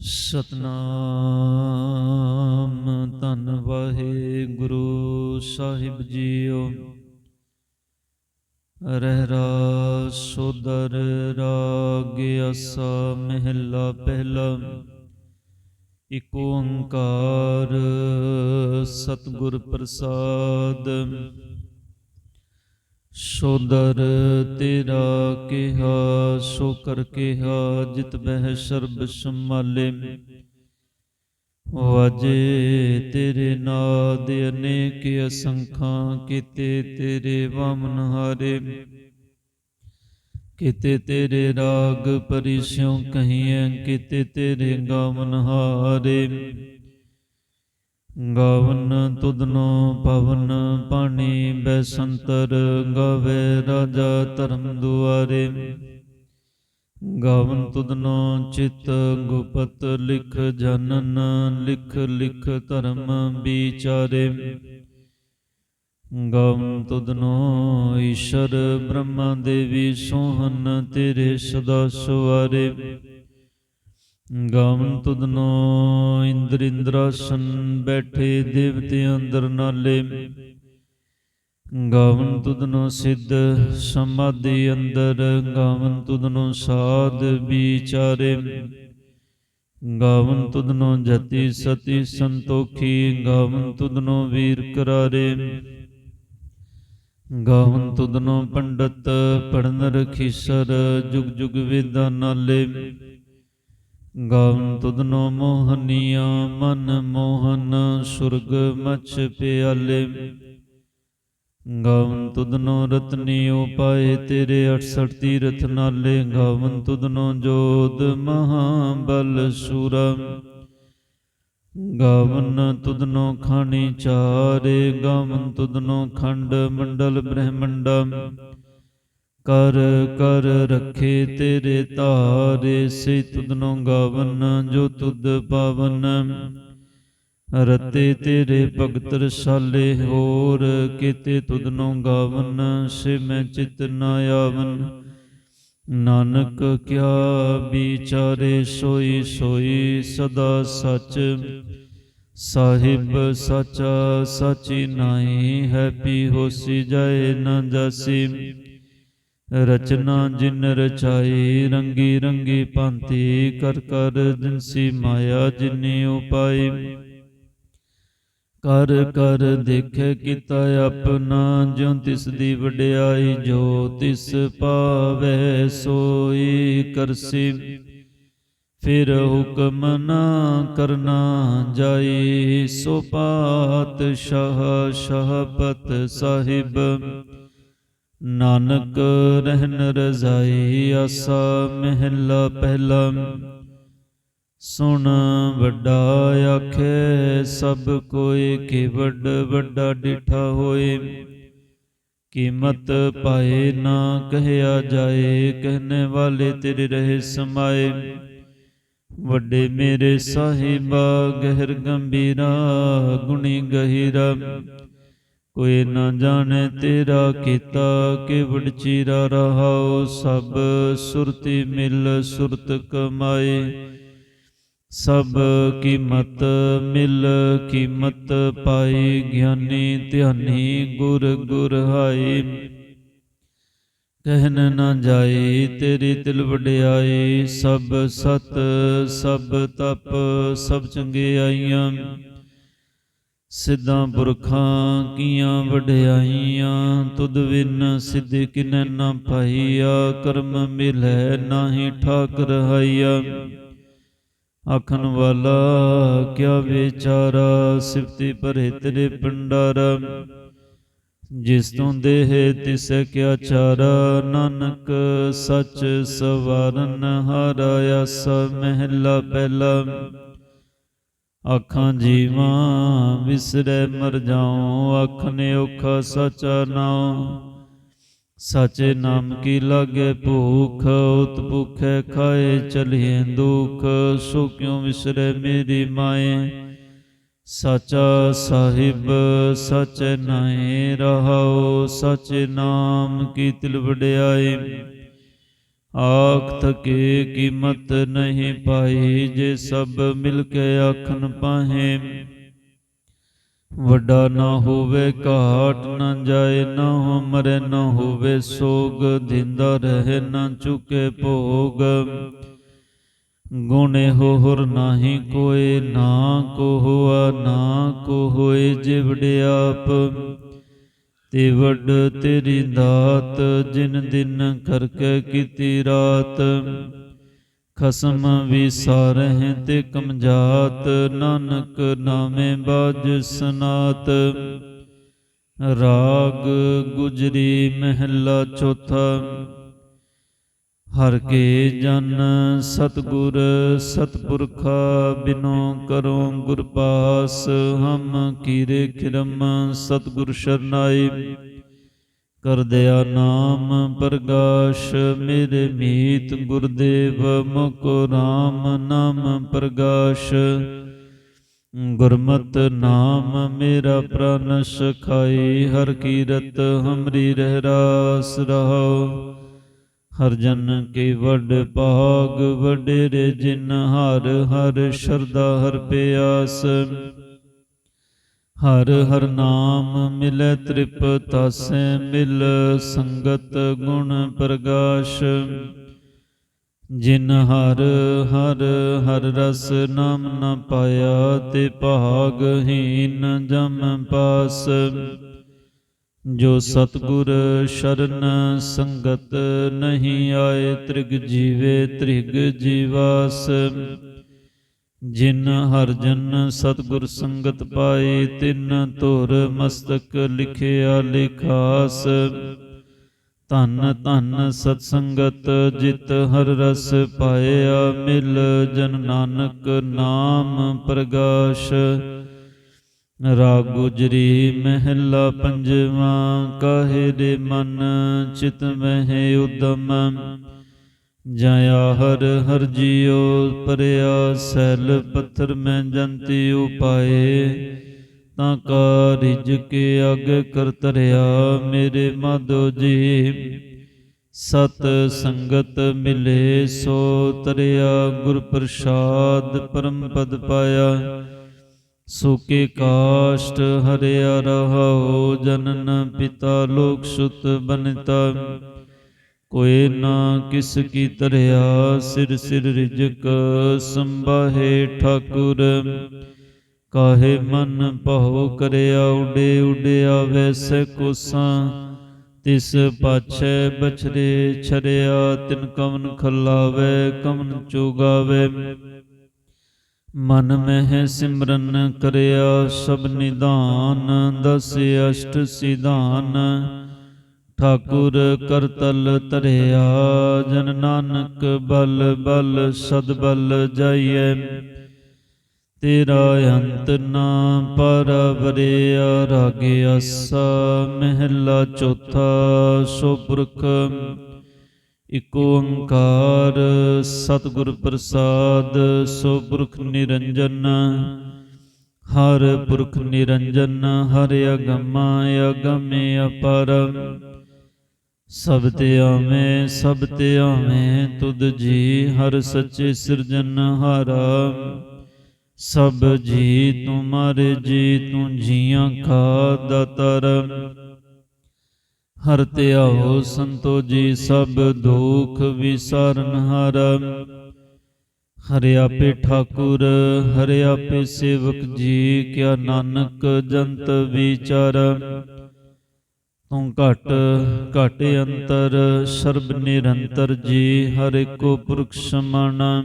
ਸਤਨਾਮ। ਧੰਨ ਵਾਹਿਗੁਰੂ ਸਾਹਿਬ ਜੀਓ। ਰਹਿਰਾ ਸੁਦਰ ਰਾਗ ਅਸਾ ਮਹਿਲਾ ਪਹਿਲਾ। ਇਕ ਓੰਕਾਰ ਸਤਿਗੁਰ ਪ੍ਰਸਾਦ। ਸੋਦਰ ਤੇਰਾ ਕਿਹਾ, ਸੋ ਕਰ ਕਿਹਾ, ਜਿਤ ਬਹਿ ਸਰਬ ਸੰਭਾਲੇ। ਵਾਜੇ ਤੇਰੇ ਨਾਦ ਅਨੇਕ ਅਸੰਖਾਂ, ਕਿਤੇ ਤੇਰੇ ਵਾਮਨ ਹਾਰੇ। ਕੀਤੇ ਤੇਰੇ ਰਾਗ ਪਰਿਸਿਉ ਕਹੀਐ, ਕਿਤੇ ਤੇਰੇ ਗਾਵਨ ਹਾਰੇ। ਗਾਵਨ ਤੁਧਨੋ ਪਵਨ ਪਾਣੀ ਬੈਸੰਤਰ ਗਾਵੇ ਰਾਜਾ ਧਰਮ ਦੁਆਰੇ। ਗਾਵਨ ਤੁਧਨੋ ਚਿਤ ਗੁਪਤ ਲਿਖ ਜਨਨ ਲਿਖ ਲਿਖ ਧਰਮ ਵਿਚਾਰੇ। ਗਾਵਨ ਤੁਧਨੋ ਈਸ਼ਰ ਬ੍ਰਹਮਾ ਦੇਵੀ ਸੋਹਨ ਤੇਰੇ ਸਦਾ ਸਵਾਰੇ। ਗਾਵਨ ਤੁਧਨੋ ਇੰਦਰ ਇੰਦਰਾਸਨ ਬੈਠੇ ਦੇਵਤੇ ਅੰਦਰ ਨਾਲੇ। ਗਾਵਨ ਤੁਧਨੋ ਸਿੱਧ ਸਮਾਧੀ ਅੰਦਰ ਗਾਵਨ ਤੁਧਨੋ ਸਾਧ ਵਿਚਾਰੇ। ਗਾਵਨ ਤੁਧਨੋ ਜਤੀ ਸਤੀ ਸੰਤੋਖੀ ਗਾਵਨ ਤੁਧਨੋ ਵੀਰ ਕਰਾਰੇ। ਗਾਵਨ ਤੁਧਨੋ ਪੰਡਤ ਪੜਨ ਰਖੀਸਰ ਜੁਗ ਜੁਗ ਵੇਦਾਂ ਨਾਲੇ। ਗਾਵਨ ਤੁਧਨੋ ਮੋਹਨੀਆਂ, ਮਨ ਮੋਹਨ, ਸੁਰਗ ਮਛ ਪਿਆਲੇ। ਗਾਵਨ ਤੁਧਨੋ ਰਤਨੀ ਉਪਾਏ, ਤੇਰੇ 68 ਤੀਰਥ ਨਾਲੇ। ਗਾਵਨ ਤੁਧਨੋ ਜੋਦ ਮਹਾਬਲ ਸੂਰਾ। ਗਾਵਨ ਤੁਧਨੋ ਖਾਣੀ ਚਾਰੇ ਗਾਵਨ ਤੁਧਨੋ ਖੰਡ ਮੰਡਲ ਬ੍ਰਹਮੰਡਾ ਕਰ ਕਰ ਰਖੇ ਤੇਰੇ ਤਾਰੇ ਸੇ ਤੁਧਨੋ ਗਾਵਨ, ਜੋ ਤੁਧ ਪਾਵਨ। ਰਤੇ ਤੇਰੇ ਭਗਤ ਰਸਾਲੇ ਹੋਰ, ਕਿਤੇ ਤੁਧਨੋ ਗਾਵਨ, ਸੇ ਮੈਂ ਚਿਤ ਨਾ ਆਵਨ। ਨਾਨਕ ਕਿਆ ਵਿਚਾਰੇ ਸੋਈ ਸੋਈ ਸਦਾ ਸਚ। ਸਾਹਿਬ ਸਚਾ, ਸਚੀ ਨਾਹੀ ਹੈ ਪੀ ਹੋਸੀ ਜਾਏ ਨਾ ਜਾਸੀ। ਰਚਨਾ ਜਿਨ ਰਚਾਈ, ਰੰਗੀ ਰੰਗੀ ਭਾਂਤੀ, ਕਰ ਕਰ ਜਿਨਸੀ ਮਾਇਆ ਜਿਨੇ ਉਪਾਈ ਕਰ ਕਰ ਦੇਖੇ ਕੀਤਾ ਆਪਣਾ, ਜਿਉ ਤਿਸ ਦੀ ਵਡਿਆਈ, ਜੋ ਤਿਸ ਪਾਵੇ ਸੋਈ ਕਰਸੀ। ਫਿਰ ਹੁਕਮ ਨਾ ਕਰਨਾ ਜਾਈ, ਸੋ ਪਾਤਸ਼ਾਹ, ਸ਼ਾਹਪਤ ਸਾਹਿਬ। ਨਾਨਕ ਰਹਿਨ ਰਜ਼ਾਈ ਆਸਾ ਮਹਿਲਾ ਪਹਿਲਾ। ਸੁਣ ਵੱਡਾ ਆਖੇ, ਸਭ ਕੋਈ ਕਿ ਵੱਡ ਵੱਡਾ ਡਿਠਾ ਹੋਏ। ਕੀਮਤ ਪਾਏ ਨਾ ਕਹਿਆ ਜਾਏ ਕਹਿਨੇ ਵਾਲੇ ਤੇਰੇ ਰਹੇ ਸਮਾਏ। ਵੱਡੇ ਮੇਰੇ ਸਾਹਿਬਾ ਗਹਿਰ ਗੰਭੀਰਾ, ਗੁਣੀ ਗਹਿਰਾ। ਕੋਈ ਨਾ ਜਾਣੇ ਤੇਰਾ ਕੀਤਾ ਕਿ ਵਡਚੀਰਾ ਰਹਾਉ ਸਭ ਸੁਰਤੀ ਮਿਲ ਸੁਰਤ ਕਮਾਏ। ਸਭ ਕੀਮਤ ਮਿਲ ਕੀਮਤ ਪਾਈ ਗਿਆਨੀ ਧਿਆਨੀ ਗੁਰ ਗੁਰ ਹਾਈ ਕਹਿਨ ਨਾ ਜਾਏ ਤੇਰੀ ਤਿਲ ਵਡਿਆਈ ਸਭ ਸਤ ਸਭ ਤਪ ਸਭ ਚੰਗੇ ਆਈਆਂ। ਸਿੱਧਾਂ ਪੁਰਖਾਂ ਕੀਆਂ ਵਡਿਆਈਆਂ, ਤੁਧ ਵਿਨ ਸਿੱਧ ਕਿਨੈ ਨਾ ਪਾਈਆ, ਕਰਮ ਮਿਲੈ ਨਾਹੀ ਠਾਕ ਰਹਾਈਆ ਆਖਣ ਵਾਲਾ, ਕਿਆ ਵਿਚਾਰਾ ਸਿਫਤੀ ਭਰੇ ਤੇਰੇ ਪੰਡਾਰਾ ਜਿਸ ਤੋਂ ਦੇਹ ਤਿਸ ਕਿਆ ਚਾਰਾ, ਨਾਨਕ ਸੱਚ ਸਵਾਰਨ ਹਾਰਾ ਆਸ ਮਹਿਲਾ ਪਹਿਲਾ। ਅੱਖਾਂ ਜੀਵਾਂ ਵਿਸਰੇ ਮਰ ਜਾਉ ਆਖਨੇ ਔਖਾ ਸਚਾ ਨਾਉ ਸਾਚੇ ਨਾਮ ਕੀ ਲਾਗੇ ਭੂਖ, ਉਤ ਭੁਖੇ ਖਾਏ ਚਲੀਏ ਦੁਖ ਸੋ ਕਿਉ ਵਿਸਰੇ ਮੇਰੀ ਮਾਏ? ਸਾਚਾ ਸਾਹਿਬ, ਸਚ ਨਾਏ ਰਹਾਉ ਸਚ ਨਾਮ ਕੀ ਤਿਲ ਵਡਿਆਈ ਆਖ ਥਕੇ ਕੀਮਤ ਨਹੀਂ ਪਾਈ ਜੇ ਸਭ ਮਿਲ ਕੇ ਆਖਣ ਪਾਹੇ। ਵੱਡਾ ਨਾ ਹੋਵੇ ਘਾਟ, ਨਾ ਜਾਏ ਨਾ ਹੋ ਮਰੇ ਨਾ ਹੋਵੇ ਸੋਗ, ਦਿੰਦਾ ਰਹੇ ਨਾ ਚੁਕੇ ਭੋਗ। ਗੁਣੇ ਹੋਰ ਹੁਰ ਨਾਹੀ ਕੋਏ, ਨਾ ਕੋ ਹੋਆ ਨਾ ਕੋ ਹੋਏ ਜਿਵੜੇ ਤੇ ਵੱਡ ਤੇਰੀ ਦਾਤ, ਜਿਨ ਦਿਨ ਕਰਕੇ ਕੀਤੀ ਰਾਤ। ਖਸਮ ਵਿਸਾਰਹਿ ਤੇ ਕਮਜਾਤ, ਨਾਨਕ ਨਾਮੇ ਬਾਜ ਸਨਾਤ। ਰਾਗ ਗੁਜਰੀ ਮਹਿਲਾ ਚੌਥਾ ਹਰ ਕੇ ਜਨ ਸਤਗੁਰ ਸਤਪੁਰਖਾ ਬਿਨੋ ਕਰੋ ਗੁਰ ਪਾਸ, ਹਮ ਕੀਰੇ ਖਿਰਮ ਸਤਗੁਰ ਸ਼ਰਨਾਈ। ਕਰ ਦਿਆ ਨਾਮ ਪ੍ਰਗਾਸ਼, ਮੇਰੇ ਮੀਤ ਗੁਰਦੇਵ, ਮੁਖ ਰਾਮ ਨਾਮ ਪ੍ਰਗਾਸ਼। ਗੁਰਮਤ ਨਾਮ ਮੇਰਾ ਪ੍ਰਣ ਸਖਾਈ, ਹਰ ਕੀਰਤ ਹਮਰੀ ਰਹਿ ਰਾਸ ਰਹਾਉ। ਹਰ ਜਨ ਕੇ ਵੱਡ ਭਾਗ, ਵਡੇਰੇ ਜਿਨ ਹਰ ਹਰ ਸ਼ਰਦਾ ਹਰ ਪਿਆਸ। ਹਰ ਹਰ ਨਾਮ ਮਿਲੈ ਤ੍ਰਿਪਤਾਸੈ ਮਿਲ, ਸੰਗਤ ਗੁਣ ਪ੍ਰਗਾਸ਼। ਜਿਨ ਹਰ ਹਰ ਹਰ ਰਸ ਨਾਮ ਨ ਪਾਇਆ, ਤੇ ਭਾਗਹੀਨ ਜਮ ਪਾਸ। ਜੋ ਸਤਗੁਰ ਸ਼ਰਨ ਸੰਗਤ ਨਹੀਂ ਆਏ, ਤ੍ਰਿਗ ਜੀਵੇ ਤ੍ਰਿਗ ਜੀਵਾਸ। ਜਿਨ ਹਰ ਜਨ ਸਤਗੁਰ ਸੰਗਤ ਪਾਏ, ਤਿਨ ਧੁਰ ਮਸਤਕ ਲਿਖਿਆ ਲਿਖਾਸ। ਧੰਨ ਧੰਨ ਸਤ ਸੰਗਤ ਜਿਤ ਹਰ ਰਸ ਪਾਇਆ, ਮਿਲ ਜਨ ਨਾਨਕ ਨਾਮ ਪ੍ਰਗਾਸ਼। ਰਾ ਗੁਜਰੀ ਮਹਿਲਾ ਪੰਜਵਾਂ, ਕਾਹੇ ਦੇ ਮਨ ਚਿਤ ਮਹਿ ਉਦਮ? ਜਾਇਆ ਹਰ ਹਰ ਜੀਉ, ਪਰਿਆ ਸੈਲ ਪੱਥਰ ਮੈਂ ਜੰਤੀ ਉਪਾਏ। ਤਾਂ ਕਾ ਰਿਜ ਕੇ ਅਗ ਕਰ ਤਰਿਆ ਮੇਰੇ ਮਾਧੋ ਜੀ ਸਤ ਸੰਗਤ ਮਿਲੇ ਸੋ ਤਰਿਆ, ਗੁਰ ਪ੍ਰਸਾਦ ਪਰਮ ਪਦ ਪਾਇਆ। ਸੁਕੇ ਕਾਸ਼ਟ ਹਰਿਆ ਰਹਾਉ, ਜਨਨ ਪਿਤਾ ਲੋਕ ਸੁਤ ਬਨਤਾ। ਕੋਏ ਨਾ ਕਿਸ ਕੀ ਤਰਿਆ ਸਿਰ ਸਿਰ ਰਿਜਕ ਸੰਭਾਹੇ ਠਾਕੁਰ। ਕਾਹੇ ਮਨ ਭਉ ਕਰਿਆ, ਉਡੇ ਉਡਿਆ ਵੈਸੇ ਕੋਸਾਂ। ਤਿਸ ਪਾਛੈ ਬਛਰੇ ਛਰਿਆ, ਤਿਨ ਕਵਨ ਖਲਾਵੇ, ਕਵਨ ਚੁਗਾਵੇ। ਮਨ ਮਹਿ ਸਿਮਰਨ ਕਰਿਆ ਸਭ ਨਿਧਾਨ, ਦਸ ਅਸ਼ਟ ਸਿਧਾਨ। ਠਾਕੁਰ ਕਰਤਲ ਧਰਿਆ, ਜਨ ਨਾਨਕ ਬਲ ਬਲ, ਸਦ ਬਲ ਜਾਈਐ। ਤੇਰਾ ਅੰਤ ਨਾ ਪਰਵਰਿਆ ਰਾਗੇ ਅਸਾ ਮਹਿਲਾ ਚੌਥਾ, ਸੋ ਪੁਰਖ ਇਕ ਓੰਕਾਰ, ਸਤਿਗੁਰ ਪ੍ਰਸਾਦ, ਸੋ ਪੁਰਖ ਨਿਰੰਜਨ। ਹਰ ਪੁਰਖ ਨਿਰੰਜਨ, ਹਰ ਅਗਮ ਅਗਮੇ ਅਪਰ। ਸਭ ਤੇ ਆਵੇਂ, ਸਭ ਤੇ ਆਵੇਂ ਤੁਧ ਜੀ, ਹਰ ਸੱਚੇ ਸਿਰਜਨ ਹਾਰਾ। ਸਭ ਜੀ ਤੁਮਾਰੇ ਜੀ, ਤੂੰ ਜੀਆਂ ਕਾ ਦਾਤਰ। ਹਰ ਧਿਆਓ ਸੰਤੋ ਜੀ ਸਭ ਦੁਖ ਵਿਸਾਰਨ ਹਾਰਾ। ਹਰਿ ਆਪੇ ਠਾਕੁਰ, ਹਰਿ ਆਪੇ ਸੇਵਕ ਜੀ, ਕਿਆ ਨਾਨਕ ਜੰਤ ਵਿਚਾਰ। ਤੂੰ ਘਟ ਘਟ ਅੰਤਰ, ਸਰਬ ਨਿਰੰਤਰ ਜੀ, ਹਰ ਇੱਕੋ ਪੁਰਖ ਸਮਾਣਾ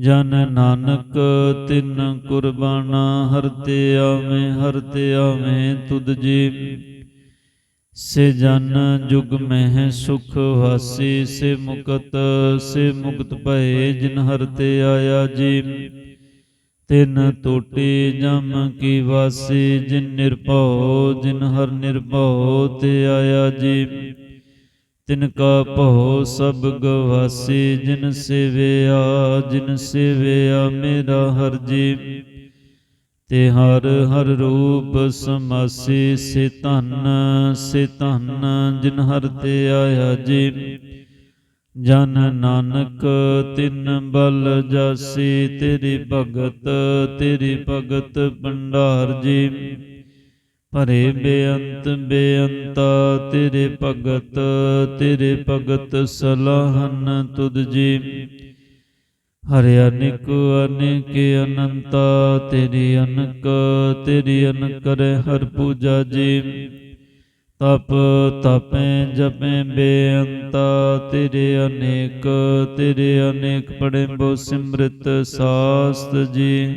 ਜਨ ਨਾਨਕ ਤਿਨ ਕੁਰਬਾਨਾ, ਹਰ ਤੇ ਆਵੇਂ, ਹਰ ਤੇ ਆਵੇਂ ਤੁਧ ਜੀ। ਸੇ ਜਨ ਜੁਗ ਮਹਿ ਸੁਖ ਵਾਸੀ, ਸੇ ਮੁਕਤ ਸੇ ਮੁਕਤ ਭਏ ਜਿਨ ਹਰ ਤੇ ਆਇਆ ਜੀ। ਤਿਨ ਟੋਟੀ ਜਮ ਕੀ ਵਾਸੀ, ਜਿਨ ਨਿਰਭਉ, ਜਿਨ ਹਰ ਨਿਰਭਉ ਤੇ ਆਇਆ ਜੀ। ਤਿਨ ਕਾ ਭਉ ਸਭ ਗਵਾਸੀ, ਜਿਨ ਸੇਵਿਆ ਜਿਨ ਸੇਵਿਆ ਮੇਰਾ ਹਰ ਜੀ ਤੇ ਹਰ ਹਰ ਰੂਪ ਸਮਾਸੀ, ਸੇ ਧਨ ਸੇ ਧਨ, ਜਿਨ ਹਰ ਤੇ ਆਇਆ ਜੀ ਜਨ ਨਾਨਕ, ਤਿਨ ਬਲ ਜਾਸੀ, ਤੇਰੀ ਭਗਤ ਤੇਰੀ ਭਗਤ ਭੰਡਾਰ ਜੀ ਭਰੇ ਬੇਅੰਤ ਬੇਅੰਤਾ, ਤੇਰੇ ਭਗਤ ਤੇਰੇ ਭਗਤ ਸਲਾਹਨ ਤੁਧ ਜੀ। ਹਰਿ ਅਨਿਕ ਅਨਿਕ ਅਨੰਤਾ, ਤੇਰੀ ਅਨਕ ਤੇਰੀ ਅਨਕ ਕਰੇ ਹਰ ਪੂਜਾ ਜੀ। ਤਪ, ਤਪੇ, ਜਪੇ ਬੇਅੰਤਾ, ਤੇਰੇ ਅਨੇਕ ਤੇਰੇ ਅਨੇਕ ਪੜੇ ਬੋ ਸਿਮਰਤ ਸਾਸਤ ਜੀ।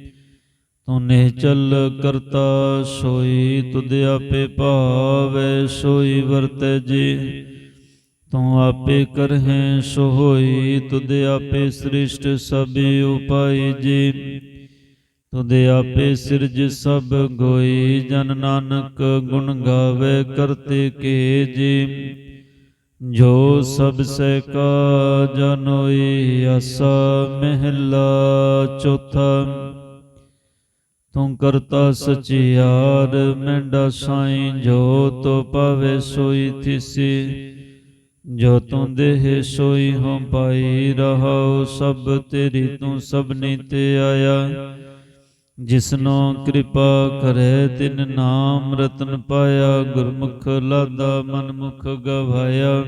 ਤੂੰ ਨਿਹਚਲ ਕਰਤਾ ਸੋਈ ਤੁਧ ਆਪੇ ਭਾਵੇ, ਸੋਈ ਵਰਤੈ ਜੀ। ਤੂੰ ਆਪੇ ਕਰਹਿ ਸੋ ਹੋਈ ਤੁਧ ਆਪੇ ਸ੍ਰਿਸ਼ਟ ਸਭ ਉਪਾਈ ਜੀ। ਤੁਧ ਆਪੇ ਸਿਰਜ ਸਭ ਗੋਈ, ਜਨ ਨਾਨਕ ਗੁਣ ਗਾਵੇ ਕਰਤੇ ਕੇ ਜੀ। ਜੋ ਸਭ ਸੇ ਕਾ ਜਨੋਈ ਆਸਾ ਮਹਿਲਾ ਚੌਥਾ। ਤੂੰ ਕਰਤਾ ਸਚਿਆਰ ਮੈਂਡਾ ਸਾਈਂ ਜੋ ਤੋ ਪਾਵੇ ਸੋਈ ਥਿਸੀ। ਜੋ ਤੂੰ ਦੇਹ ਸੋਈ ਹੋ ਪਾਈ ਰਹਾਉ, ਸਭ ਤੇਰੀ ਤੂੰ ਸਭਨੀ ਤੇ ਆਇਆ। ਜਿਸਨੋ ਕਿਰਪਾ ਕਰੇ, ਤਿਨ ਨਾਮ ਰਤਨ ਪਾਇਆ, ਗੁਰਮੁਖ ਲਾਦਾ ਮਨਮੁਖ ਗਵਾਇਆ।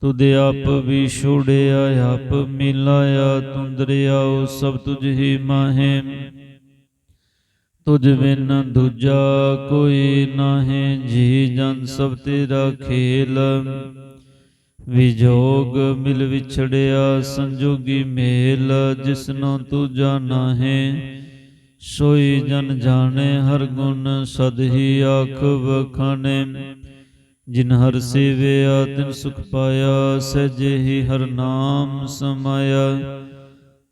ਤੁਧ ਆਪ ਵੀ ਛੋੜਿਆ, ਆਪ ਮਿਲਾਇਆ, ਤੂੰ ਦਰਿਆਉ ਸਭ ਤੁਝ ਹੀ ਮਾਹੇ। ਤੁਝ ਬਿਨ ਦੂਜਾ ਕੋਈ ਨਾਹੀਂ, ਜੀ ਜਨ ਸਭ ਤੇਰਾ ਖੇਲ। ਵਿਜੋਗ ਮਿਲ ਵਿਛੜਿਆ ਸੰਜੋਗੀ ਮੇਲ, ਜਿਸਨੋ ਤੂੰ ਜਾਣਾ ਹੈ ਸੋਈ ਜਨ ਜਾਣੇ, ਹਰ ਗੁਣ ਸਦ ਹੀ ਆਖ ਵਖਾਣੇ। ਜਿਨ ਹਰ ਸੇਵਿਆ, ਤਿਨ ਸੁਖ ਪਾਇਆ, ਸਹਿਜੇ ਹੀ ਹਰ ਨਾਮ ਸਮਾਇਆ।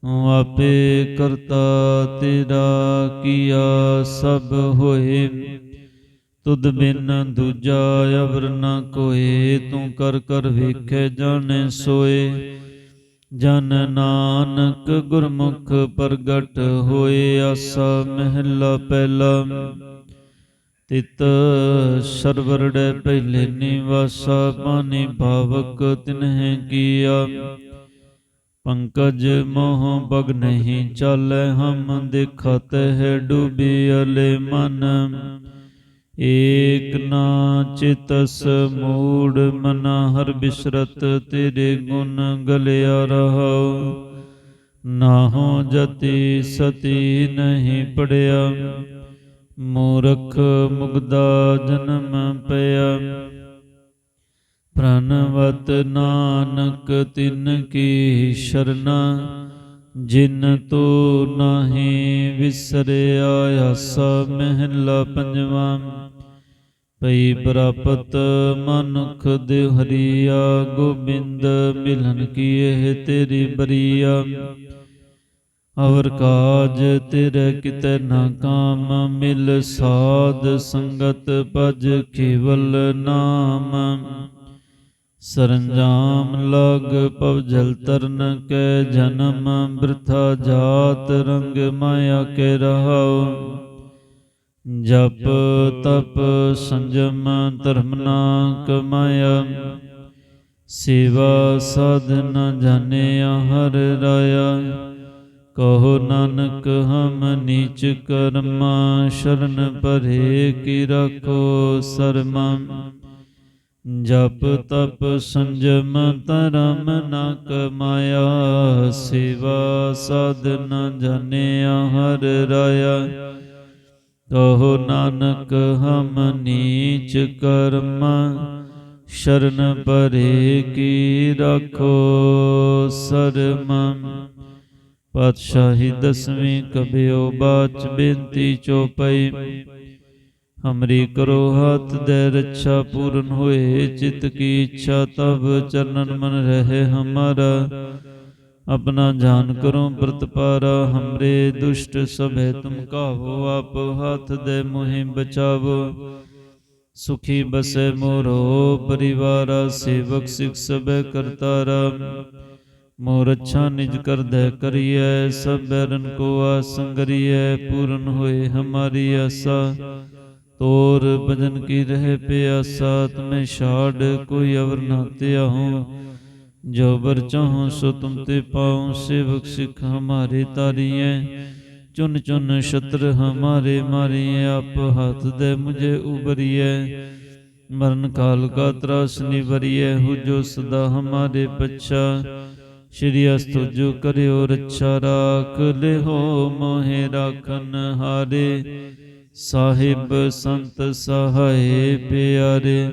ਆਪੇ ਕਰਤਾ ਤੇਰਾ ਕੀਆ ਸਭ ਹੋਏ। ਤੁਧ ਬਿਨ ਦੂਜਾ ਅਵਰ ਨ ਕੋਏ, ਤੂੰ ਕਰ ਕਰ ਵੇਖੇ ਜਾਣੇ ਸੋਏ। ਜਨ ਨਾਨਕ ਗੁਰਮੁਖ ਪ੍ਰਗਟ ਹੋਏ, ਆਸਾ ਮਹਿਲਾ ਪਹਿਲਾ। ਤਿਤ ਸਰਵਰੜੇ ਪਹਿਲੇ ਨਿਵਾਸਾ ਪਾਣੀ ਭਾਵਕ ਤਿਨਹਿ ਕੀਆ। ਪੰਕਜ ਮੋਹ ਬਗ ਨਹੀਂ ਚਾਲੈ ਹਮ ਦੇਖਤ ਹੈ ਡੂਬੀ ਅਲੇ ਮਨ। ਏਕ ਨਾ ਚਿਤਸ ਮੂੜ ਮਨ ਹਰ ਬਿਸਰਤ ਤੇਰੇ ਗੁਣ ਗਲਿਆ ਰਹਾਉ। ਨਾਹੋ ਜਤੀ ਸਤੀ ਨਹੀਂ ਪੜਿਆ। ਮੂਰਖ ਮੁਗਦਾ ਜਨਮ ਪਿਆ। ਪ੍ਰਣਵਤ ਨਾਨਕ ਤਿਨ ਕੀ ਸ਼ਰਨਾ, ਜਿਨ ਤੋ ਨਾਹੀ ਵਿਸਰਿਆ ਆਸਾ, ਮਹਿਲਾ ਪੰਜਵਾ। ਪਈ ਪ੍ਰਾਪਤ ਮਨੁਖ ਦੇ ਹਰੀਆ ਗੋਬਿੰਦ ਮਿਲਨ ਕੀ ਇਹ ਤੇਰੀ ਬਰੀਆ। ਅਵਰ ਕਾਜ ਤੇਰੇ ਕਿਤੇ ਨਾ ਕਾਮ, ਮਿਲ ਸਾਧ ਸੰਗਤ ਭਜ ਕੇਵਲ ਨਾਮ। ਸਰੰਜਾਮ ਲਗ ਪਵ ਜਲ ਤਰਨ ਕੈ ਜਨਮ ਬ੍ਰਿਥਾ ਜਾਤ ਰੰਗ ਮਾਇਆ ਕੇ ਰਹਾਉ। ਜਪ ਤਪ ਸੰਜਮ ਧਰਮ ਨਾ ਕਮਾਇਆ ਸੇਵਾ ਸਾਧਨ ਜਾਣਿਆ ਹਰ ਰਾਇਆ। ਕਹੋ ਨਾਨਕ ਹਮ ਨੀਚ ਕਰਮਾ, ਸ਼ਰਨ ਪਰੇ ਕੀ ਰੱਖੋ ਸਰਮਾ। ਜਪ ਤਪ ਸੰਜਮ ਧਰਮ ਨ ਕਮਾਇਆ ਸੇਵਾ ਸਾਧਨ ਜਾਣਿਆ ਹਰ ਰਾਇਆ। ਕਹੋ ਨਾਨਕ ਹਮ ਨੀਚ ਕਰਮ ਸ਼ਰਨ ਪਰੇ ਕੀ ਰੱਖੋ ਸਰਮ ਪਾਤਸ਼ਾਹੀ ਦਸਵੀਂ ਕਬਿਓ ਬਾਚ ਬੇਨਤੀ ਚੋਪਈ। ਹਮਰੀ ਕਰੋ ਹੱਥ ਦੇ ਰੱਛਾ ਪੂਰਨ ਹੋਏ, ਚਿਤ ਕੀ ਇੱਛਾ ਤਬ ਚਰਨਨ ਮਨ ਰਹੇ ਹਮਾਰਾ। ਆਪਣਾ ਜਾਨ ਕਰੋ ਪ੍ਰਤਪਾਰਾ ਹਮਰੇ ਦੁਸ਼ਟ ਸਭੇ ਤੁਮ ਕਾਹੋ ਆਪ ਹੱਥ ਦੇ ਮੋਹਿ ਬਚਾਵੋ। ਸੁਖੀ ਬਸੇ ਮੋਰੋ ਪਰਿਵਾਰਾ, ਸੇਵਕ ਸਿਖ ਸਭੇ ਕਰਤਾਰਾ। ਮੋਰ ਅੱਛਾ ਨਿਜ ਕਰਦੈ ਕਰੀਐ, ਸਭ ਬੈਰਨ ਕੋ ਆਸੰਗਰੀਐ ਪੂਰਨ ਹੋਏ ਹਮਾਰੀ ਆਸਾ। ਤੋਰ ਬਜਨ ਕੀ ਰਹਿ ਪਿਆਸਾ, ਤਮੇ ਛਾੜ ਕੋਈ ਅਵਰ ਨਾ ਤਿਆਹੂ ਜੋ ਬਰ ਚਾਹੂ ਸੋ ਤੁਮ ਤੇ ਪਾਉ, ਸੇਵਕ ਸਿਖ ਹਮਾਰੇ ਤਾਰੀਏ ਚੁਨ ਚੁਨ ਸ਼ਤਰ ਹਮਾਰੇ ਮਾਰੀਏ ਆਪ ਹੱਥ ਦੇ ਮੁਝੇ ਉਬਰੀਏ ਮਰਨ ਕਾਲ ਕਾ ਤਰਾਸ ਨਿਵਰੀਏ ਹੋ ਜੋ ਸਦਾ ਹਮਾਰੇ ਪਛਾ। ਸ਼੍ਰੀ ਅਸਤੁ ਜੋ ਕਰਿਓ ਰੱਛਾ ਰਾਖ ਲਿਓ ਮੋਹਿ ਰਾਖਨ ਹਾਰੇ। ਸਾਹਿਬ ਸੰਤ ਸਹਾਏ ਪਿਆਰੇ,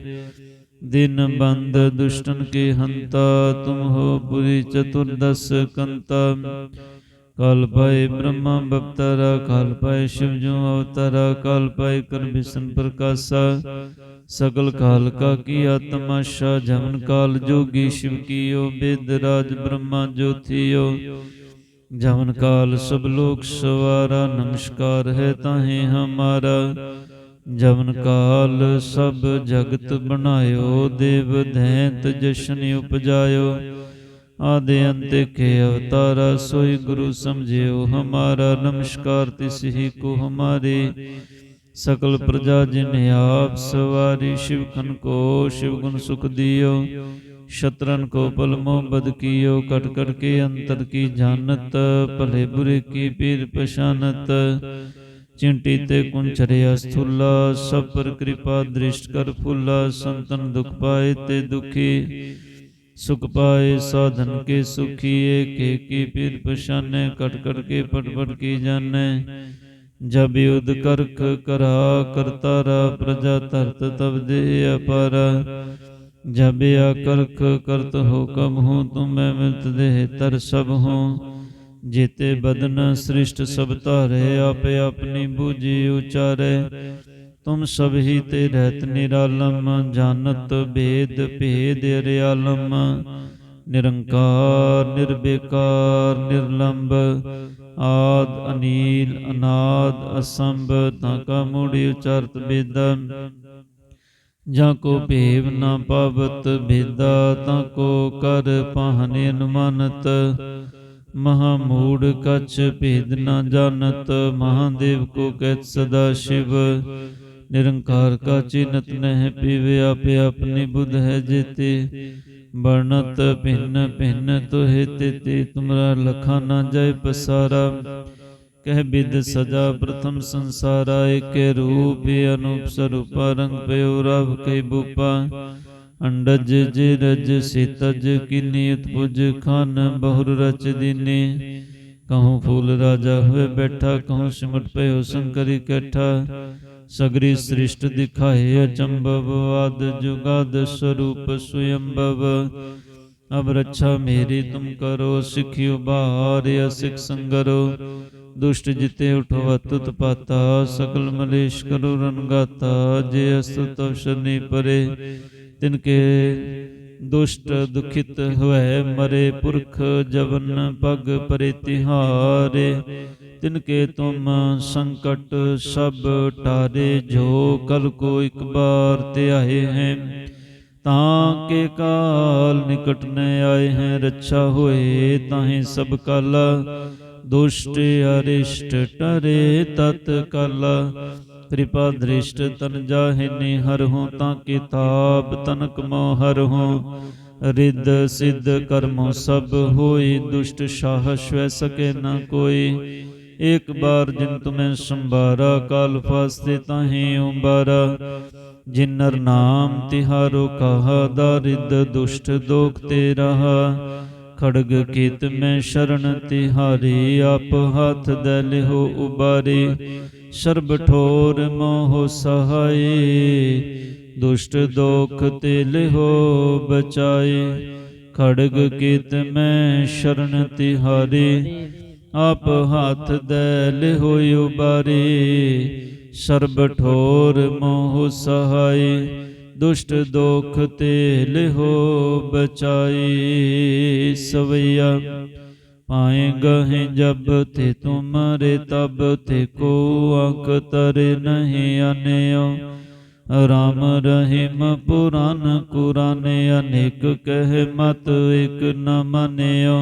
ਦਿਨ ਬੰਦ ਦੁਸ਼ਟਨ ਕੇ ਹੰਤਾ, ਤੁਮ ਹੋ ਪੁਰੀ ਚਤੁਰਦਸ ਕੰਤਾ। ਕਲ ਪਏ ਬ੍ਰਹਮਾ ਬਪਤਰਾ, ਕਲ ਪਏ ਸ਼ਿਵ ਜੋ ਅਵਤਾਰਾ, ਕਲ ਪਏ ਕਰ ਬਿਸ਼ਨ ਪ੍ਰਕਾਸ਼ਾ। ਸਗਲ ਕਾਲ ਕਾ ਕੀ ਆਤਮਾ ਸ਼ਾ ਜਮਨ ਕਾਲ ਜੋਗੀ ਸ਼ਿਵ ਕੀਓ, ਬੇਦ ਰਾਜ ਬ੍ਰਹਮਾ ਜੋਥਿਓ ਜਵਨ ਕਾਲ ਸਭ ਲੋਕ ਸਵਾਰਾ, ਨਮਸਕਾਰ ਹੈ ਤਾਹੇ ਹਮਾਰਾ। ਜਵਨ ਕਾਲ ਸਭ ਜਗਤ ਬਣਾਇਓ, ਦੇਵ ਧੈਂਤ ਜਸ਼ਨ ਉਪਜਾਇਓ। ਆਦੇ ਅੰਤੇ ਕੇ ਅਵਤਾਰਾ, ਸੋਈ ਗੁਰੂ ਸਮਝਿਓ ਹਮਾਰਾ। ਨਮਸਕਾਰ ਤਿਸਹੀ ਕੋ ਹਮਾਰੇ। ਸਕਲ ਪ੍ਰਜਾ ਜਿਨ ਆਪ ਸਵਾਰੀ, ਸ਼ਿਵ ਖਨ ਕੋ ਸ਼ਿਵ ਗੁਣ ਸੁਖ ਦਿਓ। शत्रन को पल मोहब्बत कियो कट कट के अंतर की जानत भले बुरे की पीर पशानत ਚਿੰਟੀ ਤੇ ਕੁੰਚਰਿਆ ਸਥੂਲਾ ਸਭ ਪਰ ਕਿਰਪਾ ਦ੍ਰਿਸ਼ਟ ਕਰ ਫੁੱਲਾ ਸੰਤਨ ਦੁਖ ਪਾਏ ਤੇ ਦੁਖੀ ਸੁਖ ਪਾਏ ਸਾਧਨ ਕੇ ਸੁਖੀ ਏਕੇ ਕੀ ਪੀਰ ਪਛਾਨੇ ਕਟ ਕਟ ਕੇ ਪਟ ਪਟ ਕੀ ਜਾਣੈ ਜਬ ਯੁਧ ਕਰਖ ਕਰਾ ਕਰਤਾਰਾ ਪ੍ਰਜਾ ਧਰਤ ਤਬ ਦੇ ਅਪਾਰਾ ਜਬ ਆ ਕਰਖ ਕਰਤ ਹੋ ਕਬ ਹੂੰ, ਤੁਮੈ ਮਿਲਤ ਦੇਹ ਤਰ ਸਭ ਹੂੰ। ਜੀਤੇ ਬਦਨ ਸ੍ਰਿਸ਼ਟ ਸਭ ਧਾਰੇ, ਆਪੇ ਆਪਣੀ ਬੂਝੀ ਉਚਾਰੇ। ਤੁਮ ਸਭ ਹੀ ਤੇ ਰਹਿਤ ਨਿਰਾਲਮ ਜਾਣਤ ਭੇਦ ਭੇਦ ਅਰਿਆਲਮ। ਨਿਰੰਕਾਰ, ਨਿਰਬੇਕਾਰ, ਨਿਰਲੰਬ, ਆਦ, ਅਨੀਲ, ਅਨਾਦ, ਅਸੰਭ, ਤਾਂ ਕਾ ਮੂੜੀ ਉਚਾਰਤ ਬੇਦਾ। ਜਾਂ ਕੋ ਭੇਵ ਨਾ ਪਾਵਤ ਭੇਦਾ ਤਾਂ ਕੋ ਕਰ ਪਾਹਨੇ ਅਨੁਮਾਨਤ ਮਹਾ ਮੂੜ ਕਛ ਭੇਦ ਨਾ ਜਾਣਤ ਮਹਾਦੇਵ ਕੋ ਕਹਿਤ ਸਦਾ ਸ਼ਿਵ। ਨਿਰੰਕਾਰ ਕਾ ਚਿਨਤ ਨਹਿ ਪੀਵੇ ਆਪੇ ਆਪਣੀ ਬੁੱਧ ਹੈ ਜੇਤੇ। ਬਰਨਤ ਭਿੰਨ ਭਿੰਨ ਤੋਹਿ ਤੇ ਤੁਮਰਾ ਲਖਾ ਨਾ ਜਾਏ ਪਸਾਰਾ। ਕਹਿ ਬਿਦ ਸਜਾ ਪ੍ਰਥਮ ਸੰਸਾਰਾ ਏਕੇ ਰੂਪ ਅਨੂਪ ਸਰੂਪਾ ਰੰਗ ਪਇਓ ਰਵ ਕੈ ਬੂਪਾ। ਅੰਡਜ ਜਿਰਜ ਸਿਤਜ ਕਿਨੀ ਉਤਪੁਜ ਖਾਨ ਬਹੁਰ ਰਚ ਦੀਨੇ। ਕਹੂੰ ਫੂਲ ਰਾਜਾ ਹੋਏ ਬੈਠਾ, ਕਹੂੰ ਸਿਮਟ ਪਇਓ ਸੰਕਰ ਇਕੱਠਾ। ਸਗਰੀ ਸ੍ਰਿਸ਼ਟ ਦਿਖਾਏ ਅਚੰਭਵ, ਆਦ ਜੁਗਾਦ ਸਰੂਪ ਸੁਯੰਭਵ। ਅਬ ਰੱਛਾ ਮੇਰੀ ਤੁਮ ਕਰੋ, ਸਿਖਿਓ ਬਾਹਰ ਅਸਿਕ ਸੰਗਰੋ। ਦੁਸ਼ਟ ਜਿਤੇ ਉਠੋ ਅਤੁਤ ਪਾਤਾ ਸਕਲ ਮਲੇਸ਼ ਕਰੋ ਰਨਗਾਤਾ ਜੇ ਅਸਤੁ ਤਵਸ਼ਨੀ ਪਰੇ। ਤਿਨ ਕੇ ਦੁਸ਼ਟ ਦੁਖਿਤ ਹੋਏ ਮਰੇ, ਪੁਰਖ ਜਵਨ ਪਗ ਪਰੇ ਤਿਹਾਰੇ। ਤਿਨ ਕੇ ਤੁਮ ਸੰਕਟ ਸਭ ਟਾਰੇ, ਜੋ ਕਲ ਕੋ ਇੱਕ ਬਾਰ ਤੇ ਆਏ ਹੈ। ਤਾਂ ਕੇ ਕਾਲ ਨਿਕਟ ਨ ਆਏ ਹੈ, ਰੱਛਾ ਹੋਏ ਤਾਹੇ ਸਭ ਕਲ। ਦੁਸ਼ਟ ਅਰਿਸ਼ਟ ਟਰੇ ਤਤ ਕਲ। ਕਿਰਪਾ ਦ੍ਰਿਸ਼ਟ ਤਨ ਜਾਹਿਨੇ ਹਰ ਹੋ, ਤਾਂ ਕਿਤਾਬ ਤਨਕ ਮੋ ਹਰ ਹੋ। ਰਿੱਧ ਸਿੱਧ ਕਰਮੋ ਸਭ ਹੋਈ ਦੁਸ਼ਟ ਸ਼ਾਹ ਸ਼ਵੈ ਸਕੇ ਨਾ ਕੋਈ। ਏਕ ਬਾਰ ਜਿਨ ਤੁਮੈ ਸੰਭਾਰਾ, ਕਾਲ ਫਾਸਤੇ ਤਾਹੇ ਓੰਬਾਰਾ ਜਿਨਰ ਨਾਮ ਤਿਹਾਰੋ ਕਹਾ ਦਾਰਿਦ ਦੁਸ਼ਟ ਦੋਖ ਤੇ ਰਹਾ ਖੜਗ ਕੀਤ ਮੈਂ ਸ਼ਰਨ ਤਿਹਾਰੀ, ਆਪ ਹੱਥ ਦੇ ਲਿਹੋ ਉਬਾਰੇ। ਸਰਬ ਠੋਰ ਮੋਹ ਸਹਾਏ, ਦੁਸ਼ਟ ਦੋਖ ਤੇ ਲਿਹੋ ਬਚਾਏ। ਖੜਗ ਕੀਤ ਮੈਂ ਸ਼ਰਨ ਤਿਹਾਰੀ, ਆਪ ਹੱਥ ਦੇ ਲਿਹੋ ਉਬਾਰੇ। ਸਰਬ ਠੋਰ ਮੋਹ ਸਹਾਈ, ਦੁਸ਼ਟ ਦੋਖ ਤੇ ਲਿਹੋ ਬਚਾਈ। ਸਵਈਆ ਪਾਏ ਗਹਿ ਜਬ ਤੇ ਤੁਮਰੇ, ਤਬ ਤੇ ਕੋ ਅੰਕ ਤਰੇ ਨਹੀਂ ਅਨਿਓ। ਰਾਮ ਰਹੀਮ ਪੁਰਾਨ ਕੁਰਾਨੇ, ਅਨੇਕ ਕਹਿ ਮਤ ਇਕ ਨ ਮੰਨਿਓ।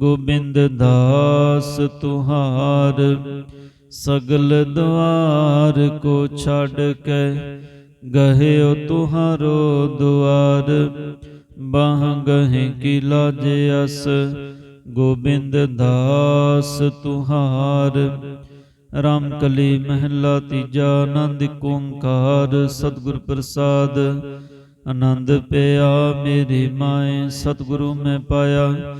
ਗੋਬਿੰਦ ਦਾਸ ਤੁਹਾਰ, ਸਗਲ ਦੁਆਰ ਕੋ ਛੱਡ ਕੇ ਗਹੇ ਗਹਿਓ ਤੁਹਾਰੋ ਦੁਆਰ। ਬਾਹ ਗਹਿ ਕੀ ਲਾਜ ਅਸ, ਗੋਬਿੰਦ ਦਾਸ ਤੁਹਾਰ। ਰਾਮ ਕਲੀ ਮਹਿਲਾ ਤੀਜਾ ਆਨੰਦ ਓੰਕਾਰ, ਸਤਿਗੁਰ ਪ੍ਰਸਾਦ, ਆਨੰਦ ਪਿਆ ਮੇਰੀ ਮਾਏ, ਸਤਿਗੁਰੂ ਮੈਂ ਪਾਇਆ।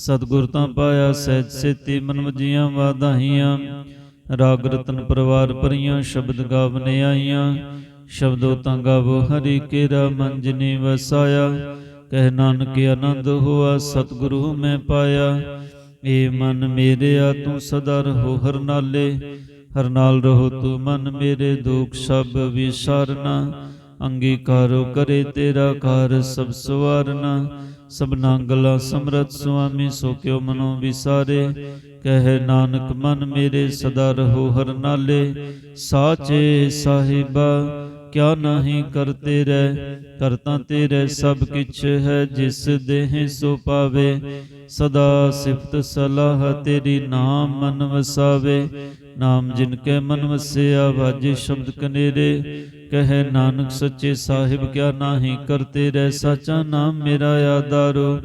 ਸਤਿਗੁਰ ਤਾਂ ਪਾਇਆ ਸਹਿਜ ਸੇਤੀ ਮਨ ਵਜੀਆਂ ਵਾਧਾਈਆਂ ਰਾਗ ਰਤਨ ਪਰਵਾਰ ਭਰੀਆਂ, ਸ਼ਬਦ ਗਾਵਨੇ ਆਈਆਂ। ਸ਼ਬਦੋ ਤਾਂ ਗਾਵੋ ਹਰੀ ਕੇਰਾ, ਮਨ ਜਿਨੀ ਵਸਾਇਆ। ਕਹਿ ਨਾਨਕ ਆਨੰਦ ਹੋਆ, ਸਤਿਗੁਰੂ ਮੈਂ ਪਾਇਆ। ਏ ਮਨ ਮੇਰਿਆ, ਤੂੰ ਸਦਾ ਰਹੋ ਹਰ ਨਾਲੇ। ਹਰ ਨਾਲ ਰਹੋ ਤੂੰ ਮਨ ਮੇਰੇ, ਦੁਖ ਸਭ ਵਿਸਾਰਨਾ। ਅੰਗੀਕਾਰੋ ਕਰੇ ਤੇਰਾ ਕਾਰ ਸਭ ਸਵਾਰਨਾ। ਸਭਨਾ ਗਲਾ ਸਮਰਤ ਸੁਆਮੀ ਸੋ ਕਿਉ ਮਨੋ ਵਿਸਾਰੇ। ਕਹਿ ਨਾਨਕ, ਮਨ ਮੇਰੇ ਸਦਾ ਰਹੋ ਹਰ ਨਾਲੇ। ਸਾਚੇ ਸਾਹਿਬਾ, ਕਿਆ ਨਹੀਂ ਕਰਤੇ ਰਹਿ? ਕਰਤਾ ਤੇਰੇ ਸਭ ਕਿਛ ਹੈ, ਜਿਸ ਦੇਹ ਸੋ ਪਾਵੇ। ਸਦਾ ਸਿਫਤ ਸਲਾਹ ਤੇਰੀ ਨਾਮ ਮਨ ਵਸਾਵੇ। ਨਾਮ ਜਿਨ ਕੇ ਮਨ ਵਸਿਆ, ਵਾਜੇ ਸ਼ਬਦ ਕਨੇਰੇ। ਕਹੇ ਨਾਨਕ, ਸੱਚੇ ਸਾਹਿਬ, ਕਿਆ ਨਾਹੀ ਕਰਤੇ ਰਹਿ? ਸਾਚਾ ਨਾਮ ਮੇਰਾ ਆਧਾਰੋ।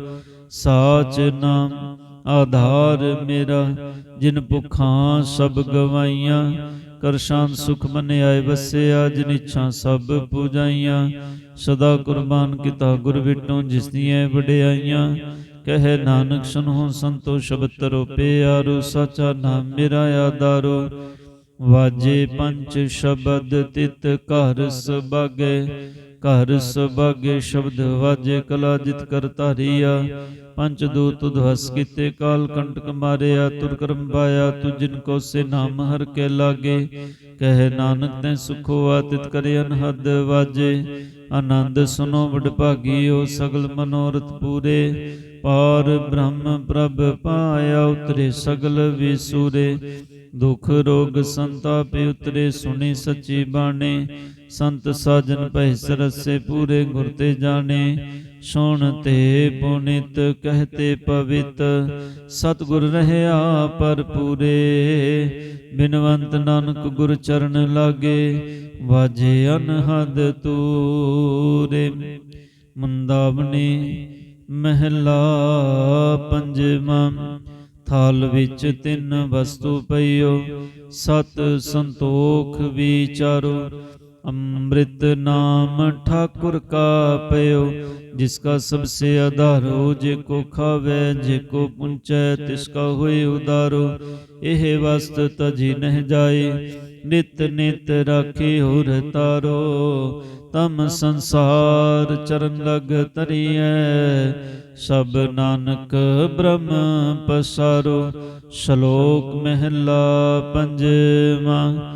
ਸਾਚ ਨਾਮ ਆਧਾਰ ਮੇਰਾ, ਜਿਨ ਭੁਖਾਂ ਸਭ ਗਵਾਈਆਂ, ਕਰ ਸ਼ਾਨ ਸੁਖ ਮਨ ਆਏ ਵਸਿਆ, ਜਿਨ ਇੱਛਾ ਸਭ ਪੂਜਾਈਆਂ। ਸਦਾ ਕੁਰਬਾਨ ਕੀਤਾ ਗੁਰ ਵਿਟੋਂ, ਜਿਸ ਦੀਆਂ ਵਡਿਆਈਆਂ। ਕਹੇ ਨਾਨਕ ਸੁਨੋ ਸੰਤੋ ਸ਼ਬਦ ਤਰੋ ਪਿਆਰੋ, ਸਾਚਾ ਨਾਮ ਮੇਰਾ ਆਧਾਰੋ। ਵਾਜੇ ਪੰਜ ਸ਼ਬਦ ਤਿਤ ਘਰ ਸਬਾਗੇ ਘਰ ਸਬਾਗੇ ਸ਼ਬਦ ਵਾਜੇ ਕਲਾ ਜਿਤ ਕਰ ਧਾਰੀਆ। ਪੰਜ ਦੂਤ ਤੁਧ ਕੀਤੇ, ਕਾਲ ਕੰਟਕ ਮਾਰਿਆ, ਤੁਰ ਕਰਮ ਪਾਇਆ, ਤੁ ਜਿਨ ਕੋ ਸੇ ਨਾਮ ਹਰ ਕੇ ਲਾਗੇ। ਕਹਿ ਨਾਨਕ ਤੈ ਸੁਖੋ ਆਤਿਤ ਕਰੇ ਅਨਹਦ ਵਾਜੇ। ਆਨੰਦ ਸੁਨੋ ਵਡ ਭਾਗੀਓ ਸਗਲ ਮਨੋਰਥ ਪੂਰੇ। ਪਾਰ ਬ੍ਰਹਮ ਪ੍ਰਭ ਪਾਇਆ, ਉਤਰੇ ਸਗਲ ਵਿਸੂਰੇ ਦੁਖ ਰੋਗ ਸੰਤਾਪ ਉਤਰੇ, ਸੁਣੀ ਸੱਚੀ ਬਾਣੀ। ਸੰਤ ਸਾਜਨ ਪਹਿ ਸਰਸੇ ਪੂਰੇ ਗੁਰ ਤੇ ਜਾਣੇ, ਸੁਣ ਤੇ ਪੁਨਿਤ ਕਹਤੇ ਪਵਿੱਤ, ਸਤਗੁਰ ਰਹਿਆ ਪਰ ਪੂਰੇ। ਬਿਨਵੰਤ ਨਾਨਕ ਗੁਰ ਚਰਨ ਲਾਗੇ, ਵਾਜੇ ਅਨਹਦ ਤੂਰੇ। ਮੁੰਦਾਵਣੀ ਮਹਿਲਾ ਪੰਜਵਾਂ, ਥਾਲ ਵਿੱਚ ਤਿੰਨ ਵਸਤੂ ਪਈਓ, ਸਤ ਸੰਤੋਖ ਵਿਚਾਰੋ ਅੰਮ੍ਰਿਤ ਨਾਮ ਠਾਕੁਰ ਕਾ ਪਇਓ, ਜਿਸ ਕਾ ਸਭ ਸੇ ਆਧਾਰੋ ਜੇ ਕੋ ਖਾਵੇ, ਜੇ ਕੋ ਪੁੰਚੈ, ਤਿਸ ਕਾ ਹੋਏ ਉਦਾਰੋ। ਇਹ ਵਸਤ ਤਜੀ ਨਹਿ ਜਾਏ, ਨਿਤ ਨਿਤ ਰਾਖੇ ਹੋਰ ਤਾਰੋ। ਤਮ ਸੰਸਾਰ ਚਰਨ ਲਗ ਤਰੀਐ ਸਭ ਨਾਨਕ ਬ੍ਰਹਮ ਪਸਾਰੋ। ਸ਼ਲੋਕ ਮਹਿਲਾ ਪੰਜਵਾਂ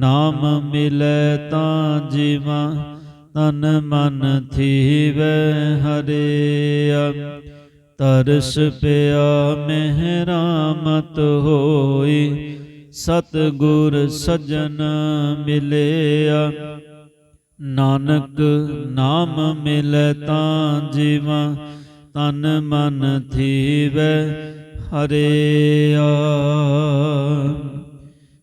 ਨਾਮ ਮਿਲੈ ਤਾਂ ਜੀਵਾ, ਤਨ ਮਨ ਥੀਵੈ ਹਰਿਆ ਤਰਸ ਪਿਆ ਮਹਿਰਾਮਤ ਹੋਈ, ਸਤਿਗੁਰ ਸਜਣ ਮਿਲਿਆ ਨਾਨਕ ਨਾਮ ਮਿਲੈ ਤਾਂ ਜੀਵਾ, ਤਨ ਮਨ ਥੀਵੈ ਹਰਿਆ